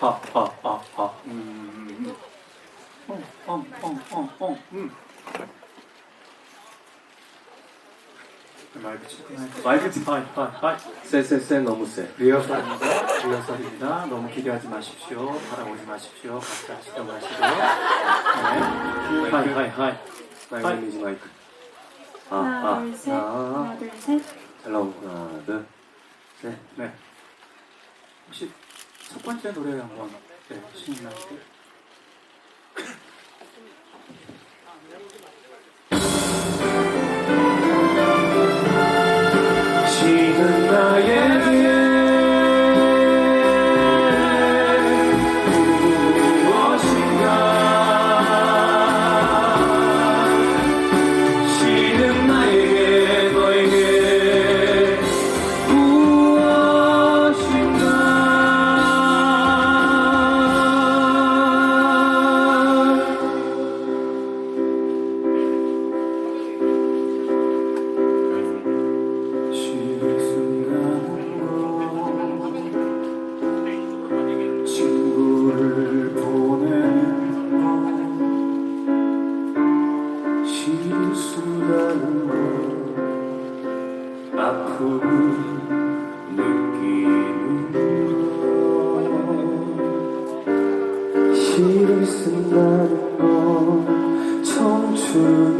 아, 아, 아, 아. 음. 어, 어, 어, 어, 어. 음. 마이크 체크, 하이, 하이, 하이. 쎄쎄쎄 너무 쎄. 리허설입니다. 리허설입니다. 너무 기대하지 마십시오. 바라보지 마십시오. 각자 하시던 마시고. 네. 하이, 하이, 하이. 마이크 이지 마이크. 아, 하나, 아, 둘, 셋. 아. 하나, 둘, 셋. 잘 나오고 하나, 둘, 셋. 네. 혹시 첫 번째 노래 한번 네, 신나게.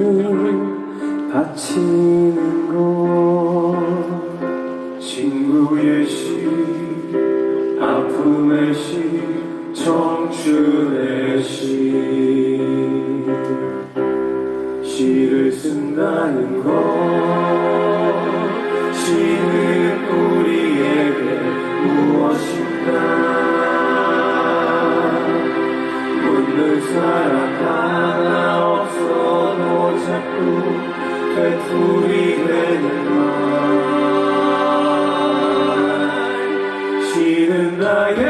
청춘을 바치는 것. 친구의 시 아픔의 시 청춘의 시. 시를 쓴다는 것 시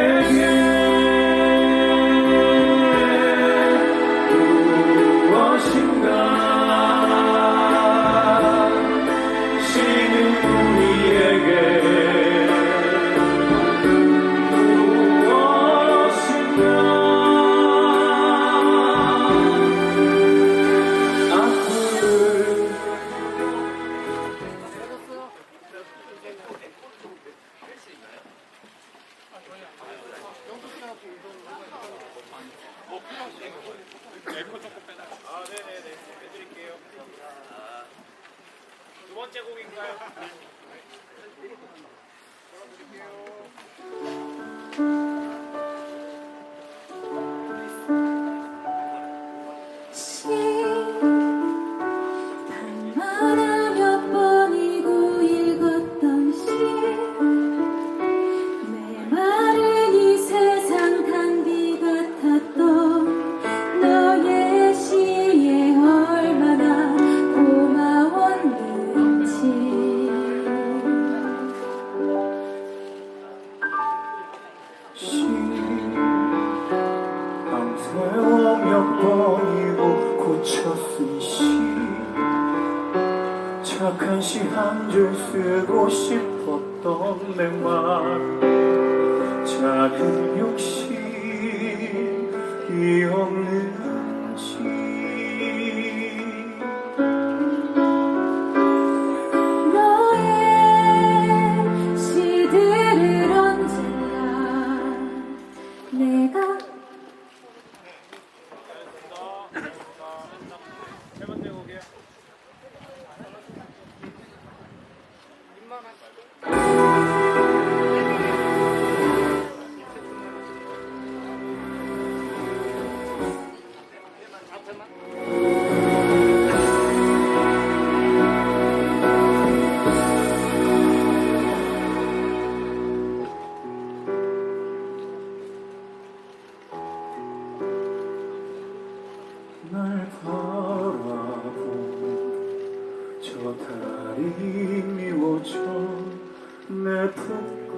두 번째 곡인가요? 시 밤새워 몇 번이고 고쳐 쓴시. 착한 시 한 줄 쓰고 싶었던 내맘 작은 욕심이 없는 저 달이 미워져. 내 품